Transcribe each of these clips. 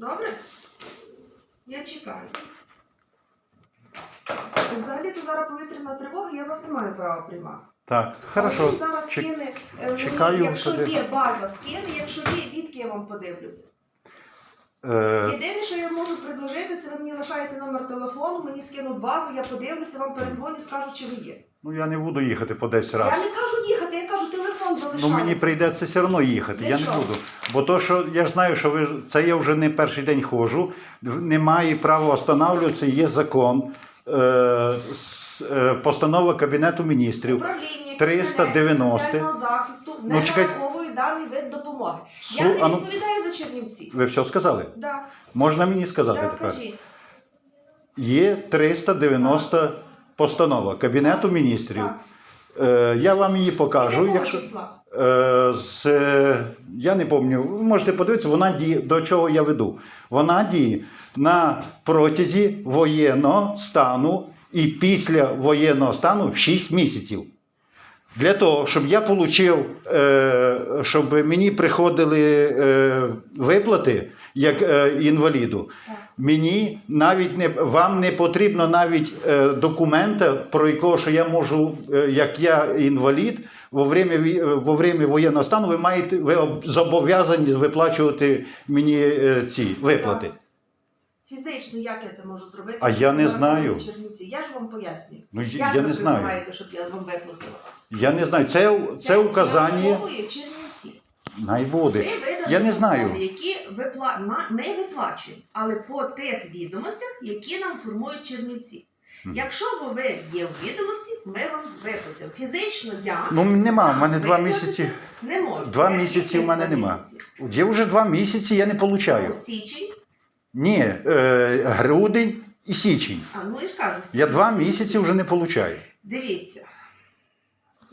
Добре? Я чекаю. Взагалі-то зараз повітряна тривога, я вас не маю права приймати. Так, хорошо. він зараз Чек- скине, е, чекаю якщо тоді. є база, скине, якщо є, відки я вам подивлюся. Е, Єдине, що я можу предложити, це ви мені лишаєте номер телефону, мені скинуть базу, я подивлюся, вам перезвоню, скажу, чи ви є. ну я не буду їхати по 10 разів. Я не кажу їхати, я кажу Ну мені прийдеться все одно їхати, я не буду. Бо то, що я ж знаю, що ви це я вже не перший день ходжу, немає права встановлюватися, є закон, е, с- е, постанова Кабінету міністрів. Управління 390. соціального захисту не Ну, нараховує даний вид допомоги. Су- Я не ну, відповідаю за Чернівці. ви все сказали? Да. Можна мені сказати Да, тепер? кажіть. Є 390 постанова Кабінету міністрів. Так. Е, я вам її покажу. Якщо, числа? Е, з, я не пам'ятаю, ви можете подивитися, вона діє, до чого я веду. Вона діє на протязі воєнного стану і після воєнного стану 6 місяців. Для того, щоб я отримав, е, щоб мені приходили е, виплати як інваліду. Мені навіть не вам не потрібно навіть е, документа, про якого що я можу, е, як я інвалід, во время, е, во время воєнного стану ви маєте ви зобов'язані виплачувати мені е, ці виплати. Фізично, як я це можу зробити? А я не знаю. нараховує Я ж вам пояснюю. Ну Як я, ви я не знаю. щоб я вам виплатила? Я не знаю. Це, це указання. нараховує Чернівці. Най буде. Три види Я не знаю. Які випла... ми виплачуємо, але по тих відомостях, які нам формують Чернівці. Мгм. Якщо ви є в відомості, ми вам виплатимо. Фізично я Ну нема. в мене два місяці. не можу. Два місяці в мене нема. Є вже два місяці, я не получаю. Ну, Січень, Ні, е, грудень і січень. а ну і ж кажу, Я два місяці вже не получаю. Дивіться.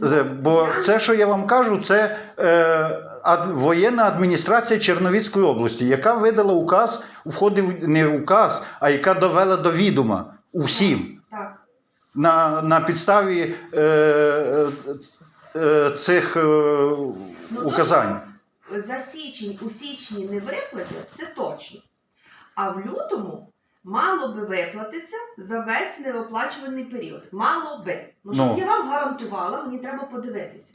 Е, Бо це, що я вам кажу, це е, ад, воєнна адміністрація Черновіцької області, яка видала указ, входив не указ, а яка довела до відома усім Так. на, на підставі е, е, е, цих е, Ну, указань. За січень у січні не виплатять, це точно. А в лютому мало би виплатитися за весь неоплачуваний період. Мало би. Ну, щоб Ну. я вам гарантувала, мені треба подивитися.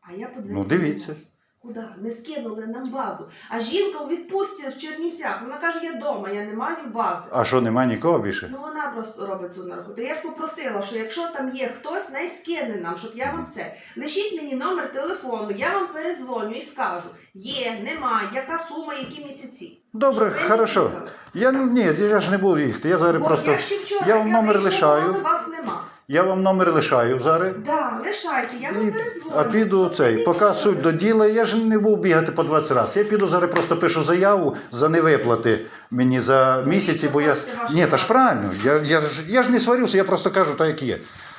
А я подивитися. Ну, не дивіться. можу. Куди? Не скинули нам базу. А жінка у відпустці в Чернівцях. Вона каже, я вдома, я не маю бази. А що, немає нікого більше? Ну вона просто робить цю нараху. Та я ж попросила, що якщо там є хтось, най скине нам, щоб я вам це. Лишіть мені номер телефону, я вам перезвоню і скажу: є, нема, яка сума, які місяці. Добре, Щоб ви не хорошо. їхали. Я ну, ні, я ж не буду їхати. Я зараз Бо просто. я ще вчора я вам номер вийшла, лишаю. з вас нема. Я вам номер лишаю зараз. Да, лишайте, я вам І- перезвоню. А піду цей, поки суть до діла, я ж не був бігати по 20 разів. Я піду зараз просто пишу заяву за невиплати мені за місяці, бо я. Ні, та ж правильно. Я, я, ж, я ж не сварюся, я просто кажу так, як є.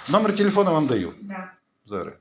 Номер телефону вам даю. Да. Зараз.